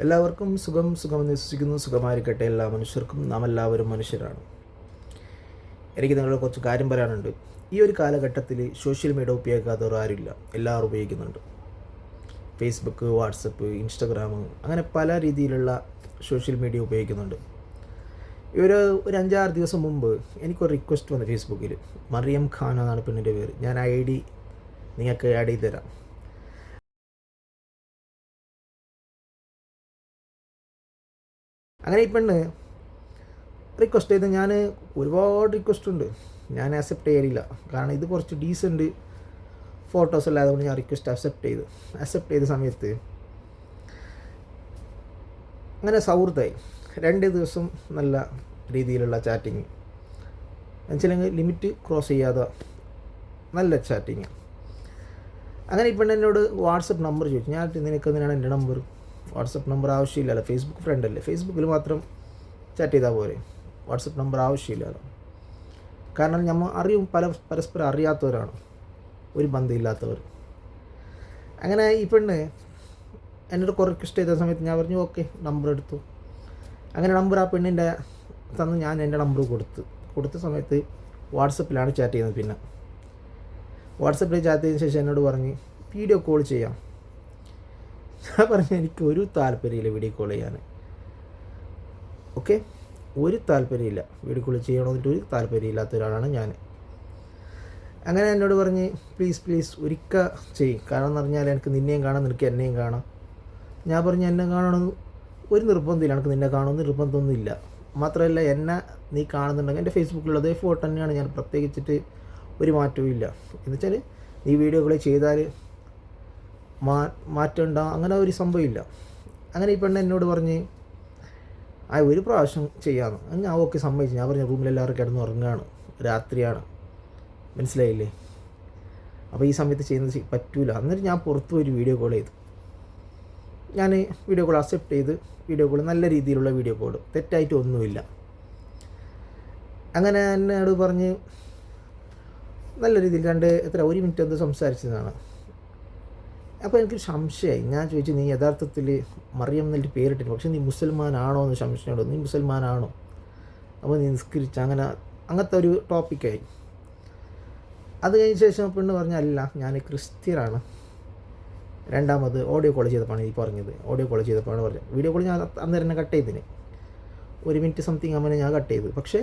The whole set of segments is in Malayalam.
എല്ലാവർക്കും സുഖം സുഖമെന്ന് വിശ്വസിക്കുന്നു. സുഖമായിരിക്കട്ടെ എല്ലാ മനുഷ്യർക്കും. നാം എല്ലാവരും മനുഷ്യരാണ്. എനിക്ക് നിങ്ങളോട് കുറച്ച് കാര്യം പറയാനുണ്ട്. ഈ ഒരു കാലഘട്ടത്തിൽ സോഷ്യൽ മീഡിയ ഉപയോഗിക്കാത്തവർ ആരുമില്ല. എല്ലാവരും ഉപയോഗിക്കുന്നുണ്ട്. ഫേസ്ബുക്ക് വാട്സപ്പ് ഇൻസ്റ്റഗ്രാം അങ്ങനെ പല രീതിയിലുള്ള സോഷ്യൽ മീഡിയ ഉപയോഗിക്കുന്നുണ്ട്. ഒരു ഒരു അഞ്ചാറ് ദിവസം മുമ്പ് എനിക്കൊരു റിക്വസ്റ്റ് വന്നു ഫേസ്ബുക്കിൽ മറിയം ഖാൻ എന്നാണ് പെണ്ണിന്റെ പേര്. ഞാൻ ഐ ഡി നിങ്ങൾക്ക് ആഡ് ചെയ്ത് തരാം. അങ്ങനെ ഈ പെണ്ണ് റിക്വസ്റ്റ് ചെയ്ത് ഞാൻ ഒരുപാട് റിക്വസ്റ്റ് ഉണ്ട്. ഞാൻ അക്സെപ്റ്റ് ചെയ്യലില്ല. കാരണം ഇത് കുറച്ച് ഡീസന്റ് ഫോട്ടോസ് അല്ല കൊണ്ട് ഞാൻ റിക്വസ്റ്റ് അക്സെപ്റ്റ് ചെയ്തു. അക്സെപ്റ്റ് ചെയ്ത സമയത്ത് അങ്ങനെ സൗഹൃദമായി രണ്ട് ദിവസം നല്ല രീതിയിലുള്ള ചാറ്റിങ് എന്നുവെച്ചില്ലെങ്കിൽ ലിമിറ്റ് ക്രോസ് ചെയ്യാതെ നല്ല ചാറ്റിങ് അങ്ങനെ ഇപ്പം എന്നോട് വാട്സപ്പ് നമ്പർ ചോദിച്ചു. ഞാൻ നിനക്ക് എന്തിനാണ് എന്റെ നമ്പർ വാട്സപ്പ് നമ്പർ ആവശ്യമില്ലല്ലോ. ഫേസ്ബുക്ക് ഫ്രണ്ട് അല്ലേ? ഫേസ്ബുക്കിൽ മാത്രം ചാറ്റ് ചെയ്താൽ പോരെ. വാട്സപ്പ് നമ്പർ ആവശ്യമില്ലല്ലോ. കാരണം നമ്മൾ അറിയും പല പരസ്പരം അറിയാത്തവരാണ്. ഒരു ബന്ധമില്ലാത്തവർ. അങ്ങനെ ഈ പെണ്ണ് എന്നോട് കുറേ റിക്വസ്റ്റ് ചെയ്ത സമയത്ത് ഞാൻ പറഞ്ഞു ഓക്കെ നമ്പർ എടുത്തു. അങ്ങനെ നമ്പർ ആ പെണ്ണിന്റെ തന്ന് ഞാൻ എന്റെ നമ്പർ കൊടുത്തു. കൊടുത്ത സമയത്ത് വാട്സപ്പിലാണ് ചാറ്റ് ചെയ്യുന്നത് പിന്നെ. വാട്സപ്പിൽ ചാറ്റ് ചെയ്തതിന് ശേഷം എന്നോട് പറഞ്ഞ് വീഡിയോ കോൾ ചെയ്യാം. ഞാൻ പറഞ്ഞു എനിക്ക് ഒരു താല്പര്യമില്ല വീഡിയോ കോൾ ചെയ്യാൻ. ഓക്കെ ഒരു താല്പര്യമില്ല. വീഡിയോ കോൾ ചെയ്യണമെന്നിട്ട് ഒരു താല്പര്യമില്ലാത്ത ഒരാളാണ് ഞാൻ. അങ്ങനെ എന്നോട് പറഞ്ഞ് പ്ലീസ് പ്ലീസ് ഒരിക്ക ചെയ്യും. കാരണം എന്ന് പറഞ്ഞാൽ എനിക്ക് നിന്നെയും കാണാം നിനക്ക് എന്നെയും കാണാം. ഞാൻ പറഞ്ഞു എന്നെ കാണണമെന്ന് ഒരു നിർബന്ധമില്ല. എനിക്ക് നിന്നെ കാണുമെന്ന് നിർബന്ധമൊന്നുമില്ല. മാത്രമല്ല എന്നെ നീ കാണുന്നുണ്ടെങ്കിൽ എന്റെ ഫേസ്ബുക്കിലുള്ള അതേ ഫോട്ടോ തന്നെയാണ് ഞാൻ പ്രത്യേകിച്ചിട്ട് ഒരു മാറ്റവും ഇല്ല എന്ന് വെച്ചാൽ നീ വീഡിയോകൾ ചെയ്താൽ മാ മാറ്റം ഉണ്ടാകും അങ്ങനെ ഒരു സംഭവമില്ല. അങ്ങനെ ഈ പെണ്ണ് എന്നോട് പറഞ്ഞ് ആ ഒരു പ്രാവശ്യം ചെയ്യാമെന്ന് ഞാൻ ഓക്കെ സമ്മതിച്ചു. ഞാൻ പറഞ്ഞു റൂമിലെല്ലാവരും കിടന്ന് ഉറങ്ങുകയാണ് രാത്രിയാണ്. മനസ്സിലായില്ലേ? അപ്പോൾ ഈ സമയത്ത് ചെയ്യുന്നത് പറ്റൂല. അന്നേരം ഞാൻ പുറത്ത് ഒരു വീഡിയോ കോൾ ചെയ്തു. ഞാൻ വീഡിയോ കോൾ അക്സെപ്റ്റ് ചെയ്ത് വീഡിയോ കോൾ നല്ല രീതിയിലുള്ള വീഡിയോ കോൾ തെറ്റായിട്ട് ഒന്നുമില്ല. അങ്ങനെ എന്നോട് പറഞ്ഞ് നല്ല രീതിയിൽ രണ്ട് എത്ര ഒരു മിനിറ്റ് എന്ത് സംസാരിച്ചതാണ്. അപ്പോൾ എനിക്ക് സംശയം ഞാൻ ചോദിച്ചു നീ യഥാർത്ഥത്തിൽ മറിയം എന്നിട്ട് പേരിട്ടില്ല പക്ഷേ നീ മുസൽമാനാണോ എന്ന് സംശയമുണ്ടോ. നീ മുസൽമാനാണോ? അപ്പോൾ നീ നിസ്കരിച്ച അങ്ങനെ അങ്ങനത്തെ ഒരു ടോപ്പിക്കായി അത് കഴിഞ്ഞ ശേഷം പെണ്ണ് പറഞ്ഞല്ല ഞാൻ ക്രിസ്ത്യനാണ്. രണ്ടാമത് ഓഡിയോ കോൾ ചെയ്തപ്പോഴാണ് ഈ പറഞ്ഞത്. ഓഡിയോ കോൾ ചെയ്തപ്പോഴാണ് പറഞ്ഞത്. വീഡിയോ കോൾ ഞാൻ അന്നേരം തന്നെ കട്ട് ചെയ്തിന്. ഒരു മിനിറ്റ് സംതിങ് അങ്ങനെ ഞാൻ കട്ട് ചെയ്തു. പക്ഷേ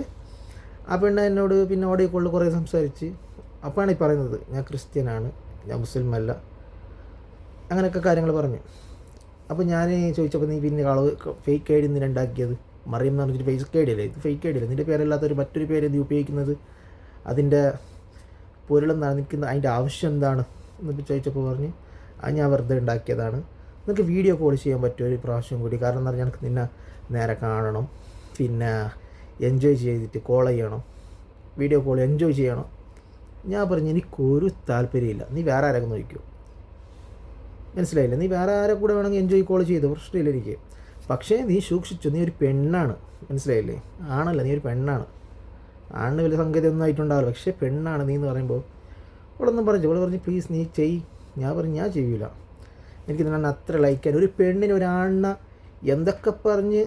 ആ പെണ്ണ് എന്നോട് പിന്നെ ഓഡിയോ കോളിൽ കുറേ സംസാരിച്ച് അപ്പോഴാണ് ഈ പറയുന്നത് ഞാൻ ക്രിസ്ത്യനാണ്. ഞാൻ മുസ്ലിം അല്ല അങ്ങനെയൊക്കെ കാര്യങ്ങൾ പറഞ്ഞു. അപ്പോൾ ഞാൻ ചോദിച്ചപ്പോൾ നീ പിന്നെ കളവ് ഫേക്ക് ഐ ഡി നിന്ന് ഉണ്ടാക്കിയത് മറിയം എന്ന് പറഞ്ഞിട്ട് ഫേക്ക് ഐ ഡി അല്ലേ? ഇത് ഫേക്ക് ഐ ഡി അല്ലേ നിന്റെ പേരല്ലാത്തൊരു മറ്റൊരു പേര് നീ ഉപയോഗിക്കുന്നത്? അതിന്റെ പൊരുളം നിൽക്കുന്ന അതിന്റെ ആവശ്യം എന്താണ്? എന്നൊക്കെ ചോദിച്ചപ്പോൾ പറഞ്ഞ് അത് ഞാൻ വെറുതെ ഉണ്ടാക്കിയതാണ്. നിനക്ക് വീഡിയോ കോൾ ചെയ്യാൻ പറ്റുമോ ഒരു പ്രാവശ്യം കൂടി. കാരണം എന്ന് പറഞ്ഞാൽ നിന്നെ നേരെ കാണണം. പിന്നെ എൻജോയ് ചെയ്തിട്ട് കോൾ ചെയ്യണം. വീഡിയോ കോൾ എൻജോയ് ചെയ്യണം. ഞാൻ പറഞ്ഞു എനിക്കൊരു താല്പര്യമില്ല. നീ വേറെ ആരെങ്കിലും നോക്കിയോ മനസ്സിലായില്ല? നീ വേറെ ആരെ കൂടെ വേണമെങ്കിൽ എൻജോയ് കോൾ ചെയ്തു? പ്രശ്നമില്ല എനിക്ക്. പക്ഷേ നീ സൂക്ഷിച്ചു നീ ഒരു പെണ്ണാണ്. മനസ്സിലായില്ലേ? ആണല്ല നീ ഒരു പെണ്ണാണ്. ആണിന് വലിയ സംഗതി ഒന്നും ആയിട്ടുണ്ടാവില്ല. പക്ഷേ പെണ്ണാണ് നീ എന്ന് പറയുമ്പോൾ ഇവളൊന്നും പറഞ്ഞു അവൾ പറഞ്ഞു പ്ലീസ് നീ ചെയ് ഞാൻ പറഞ്ഞു ഞാൻ ചെയ്യൂല. എനിക്ക് നിന്നെ അത്ര ലൈക്കാൻ ഒരു പെണ്ണിന് ഒരാണിനെ എന്തൊക്കെ പറഞ്ഞ്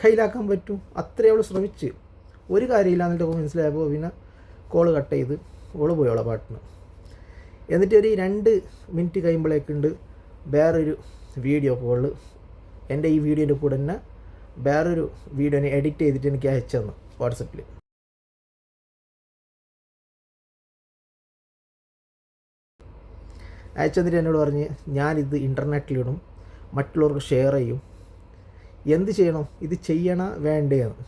കയ്യിലാക്കാൻ പറ്റും? അത്രേ അവൾ ശ്രമിച്ച്. ഒരു കാര്യമില്ല എന്നിട്ട് മനസ്സിലായപ്പോൾ പിന്നെ കോൾ കട്ട് ചെയ്ത് ഓൾ പോയി അവളെ പാട്ടിന് എന്നിട്ട് ഒരു രണ്ട് മിനിറ്റ് കഴിയുമ്പോഴേക്കുണ്ട് വേറൊരു വീഡിയോ കോൾ. എന്റെ ഈ വീഡിയോന്റെ കൂടെ തന്നെ വേറൊരു വീഡിയോനെ എഡിറ്റ് ചെയ്തിട്ട് എനിക്ക് അയച്ചു തന്നു വാട്സപ്പിൽ അയച്ചു തന്നിട്ട് എന്നോട് പറഞ്ഞ് ഞാനിത് ഇന്റർനെറ്റിലിടും മറ്റുള്ളവർക്ക് ഷെയർ ചെയ്യും. എന്ത് ചെയ്യണം? ഇത് ചെയ്യണ വേണ്ടേന്ന്.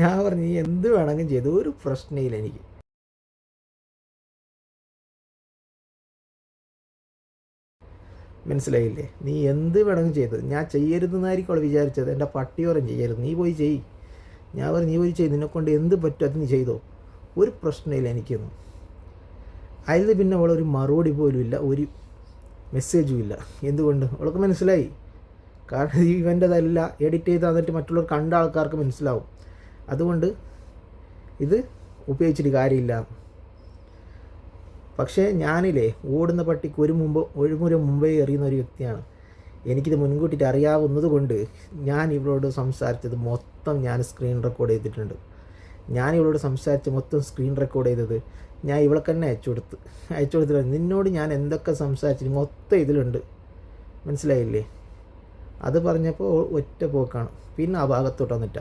ഞാൻ പറഞ്ഞു എന്ത് വേണമെങ്കിലും ചെയ്തു ഒരു പ്രശ്നമില്ല എനിക്ക്. മനസ്സിലായില്ലേ? നീ എന്ത് വേണമെങ്കിലും ചെയ്തത് ഞാൻ ചെയ്യരുതെന്നായിരിക്കും അവൾ വിചാരിച്ചത്. എന്റെ പട്ടിയോരം ചെയ്യരുത്. നീ പോയി ചെയ് ഞാൻ പറഞ്ഞു നീ പോയി ചെയ്ത് നിന്നെക്കൊണ്ട് എന്ത് പറ്റും അത് നീ ചെയ്തോ. ഒരു പ്രശ്നമില്ല എനിക്കൊന്നും. അതിൽ പിന്നെ അവളൊരു മറുപടി പോലും ഇല്ല. ഒരു മെസ്സേജും ഇല്ല. എന്തുകൊണ്ട്? അവൾക്ക് മനസ്സിലായി. കാരണം ഇവന്റെതല്ല എഡിറ്റ് ചെയ്ത് തന്നിട്ട് മറ്റുള്ളവർ കണ്ട ആൾക്കാർക്ക് മനസ്സിലാവും. അതുകൊണ്ട് ഇത് ഉപയോഗിച്ചിട്ട് കാര്യമില്ല. പക്ഷേ ഞാനില്ലേ ഓടുന്ന പട്ടിക്ക് ഒരു മുമ്പ് ഒരു മുമ്പേ എറിയുന്ന ഒരു വ്യക്തിയാണ്. എനിക്കിത് മുൻകൂട്ടിയിട്ട് അറിയാവുന്നത് കൊണ്ട് ഞാൻ ഇവളോട് സംസാരിച്ചത് മൊത്തം ഞാൻ സ്ക്രീൻ റെക്കോർഡ് ചെയ്തിട്ടുണ്ട്. ഞാൻ ഇവളോട് സംസാരിച്ച് മൊത്തം സ്ക്രീൻ റെക്കോർഡ് ചെയ്തത് ഞാൻ ഇവൾക്ക് തന്നെ അയച്ചു കൊടുത്ത് അയച്ചു കൊടുത്തിട്ട് നിന്നോട് ഞാൻ എന്തൊക്കെ സംസാരിച്ചു മൊത്തം ഇതിലുണ്ട്. മനസ്സിലായില്ലേ? അത് പറഞ്ഞപ്പോൾ ഒറ്റ പോക്കാണ്. പിന്നെ ആ ഭാഗത്തോട്ട് വന്നിട്ട.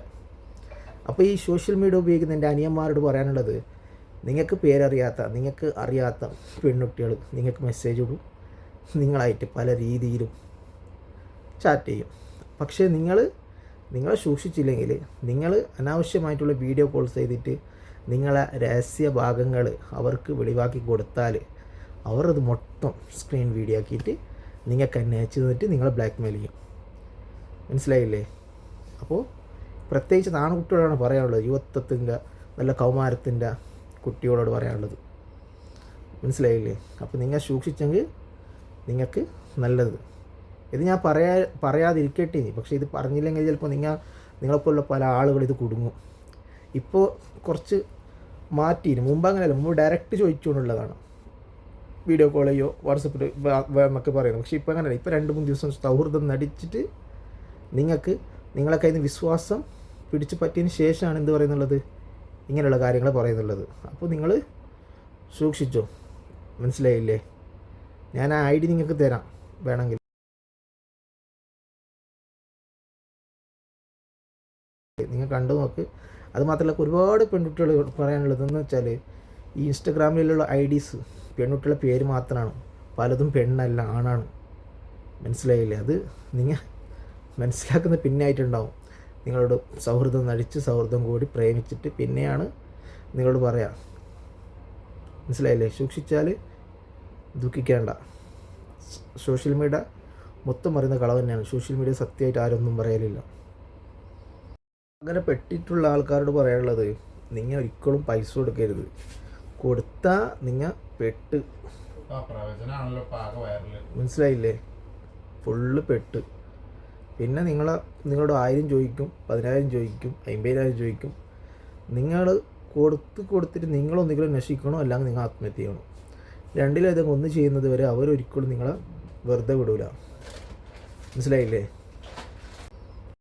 അപ്പോൾ ഈ സോഷ്യൽ മീഡിയ ഉപയോഗിക്കുന്ന എന്റെ അനിയന്മാരോട് പറയാനുള്ളത് നിങ്ങൾക്ക് പേരറിയാത്ത നിങ്ങൾക്ക് അറിയാത്ത പെൺകുട്ടികൾ നിങ്ങൾക്ക് മെസ്സേജ് ഇടും. നിങ്ങളായിട്ട് പല രീതിയിലും ചാറ്റ് ചെയ്യും. പക്ഷേ നിങ്ങൾ നിങ്ങളെ സൂക്ഷിച്ചില്ലെങ്കിൽ നിങ്ങൾ അനാവശ്യമായിട്ടുള്ള വീഡിയോ കോൾസ് ചെയ്തിട്ട് നിങ്ങളെ രഹസ്യ ഭാഗങ്ങൾ അവർക്ക് വെളിവാക്കി കൊടുത്താൽ അവർ അത് മൊത്തം സ്ക്രീൻ വീഡിയോ ആക്കിയിട്ട് നിങ്ങൾക്ക് അയച്ചു തന്നിട്ട് നിങ്ങളെ ബ്ലാക്ക് മെയിൽ ചെയ്യും. മനസ്സിലായില്ലേ? അപ്പോൾ പ്രത്യേകിച്ച് ആൺകുട്ടികളാണ് പറയാനുള്ളത്. യുവത്വത്തിന്റെ നല്ല കൗമാരത്തിന്റെ കുട്ടികളോട് പറയാനുള്ളത് മനസ്സിലായില്ലേ? അപ്പോൾ നിങ്ങൾ സൂക്ഷിച്ചെങ്കിൽ നിങ്ങൾക്ക് നല്ലത്. ഇത് ഞാൻ പറയാ പറയാതിരിക്കട്ടെ ഇനി. പക്ഷേ ഇത് പറഞ്ഞില്ലെങ്കിൽ ചിലപ്പോൾ നിങ്ങൾ നിങ്ങളെപ്പോലുള്ള പല ആളുകൾ ഇത് കുടുങ്ങും. ഇപ്പോൾ കുറച്ച് മാറ്റിയിരുന്നു മുമ്പ് അങ്ങനെയല്ല. മുമ്പ് ഡയറക്റ്റ് ചോദിച്ചുകൊണ്ടുള്ളതാണ്. വീഡിയോ കോൾ ചെയ്യോ വാട്സപ്പിൽ എന്നൊക്കെ പറയുന്നത്. പക്ഷേ ഇപ്പോൾ അങ്ങനെയല്ല. ഇപ്പോൾ രണ്ട് മൂന്ന് ദിവസം സൗഹൃദം നടിച്ചിട്ട് നിങ്ങൾക്ക് നിങ്ങളെ കയ്യിൽ നിന്ന് വിശ്വാസം പിടിച്ചു പറ്റിയതിന് ശേഷമാണ് എന്ത് പറയുന്നുള്ളത് ഇങ്ങനെയുള്ള കാര്യങ്ങൾ പറയുന്നുള്ളത്. അപ്പോൾ നിങ്ങൾ സൂക്ഷിച്ചോ. മനസ്സിലായില്ലേ? ഞാൻ ആ ഐ ഡി നിങ്ങൾക്ക് തരാം വേണമെങ്കിൽ. നിങ്ങൾ കണ്ടു നോക്ക്. അത് മാത്രമല്ല ഒരുപാട് പെൺകുട്ടികൾ പറയാനുള്ളതെന്ന് വെച്ചാൽ ഈ ഇൻസ്റ്റഗ്രാമിലുള്ള ഐ ഡീസ് പെൺകുട്ടികളുടെ പേര് മാത്രമാണ് പലതും പെണ്ണല്ല ആണാണ്. മനസ്സിലായില്ലേ? അത് നിങ്ങൾ മനസ്സിലാക്കുന്ന പിന്നെ ആയിട്ടുണ്ടാവും നിങ്ങളോട് സൗഹൃദം നടിച്ച് സൗഹൃദം കൂടി പ്രേമിച്ചിട്ട് പിന്നെയാണ് നിങ്ങളോട് പറയാം. മനസ്സിലായില്ലേ? സൂക്ഷിച്ചാൽ ദുഃഖിക്കേണ്ട. സോഷ്യൽ മീഡിയ മൊത്തം പറയുന്ന കളവ് തന്നെയാണ്. സോഷ്യൽ മീഡിയ സത്യമായിട്ട് ആരൊന്നും പറയലില്ല. അങ്ങനെ പെട്ടിട്ടുള്ള ആൾക്കാരോട് പറയാനുള്ളത് നിങ്ങൾ ഒരിക്കലും പൈസ കൊടുക്കരുത്. കൊടുത്താൽ നിങ്ങൾ പെട്ട്. മനസ്സിലായില്ലേ? ഫുള്ള് പെട്ട്. പിന്നെ നിങ്ങൾ നിങ്ങളോട് ആയിരം ചോദിക്കും പതിനായിരം ചോദിക്കും അമ്പതിനായിരം ചോദിക്കും. നിങ്ങൾ കൊടുത്ത് കൊടുത്തിട്ട് നിങ്ങളൊന്നെങ്കിലും നശിക്കണോ? അല്ലെങ്കിൽ നിങ്ങൾ ആത്മഹത്യ ചെയ്യണം? രണ്ടിലേതെങ്കിലും ഒന്ന് ചെയ്യുന്നത് വരെ അവരൊരിക്കലും നിങ്ങളെ വെറുതെ വിടൂല. മനസ്സിലായില്ലേ?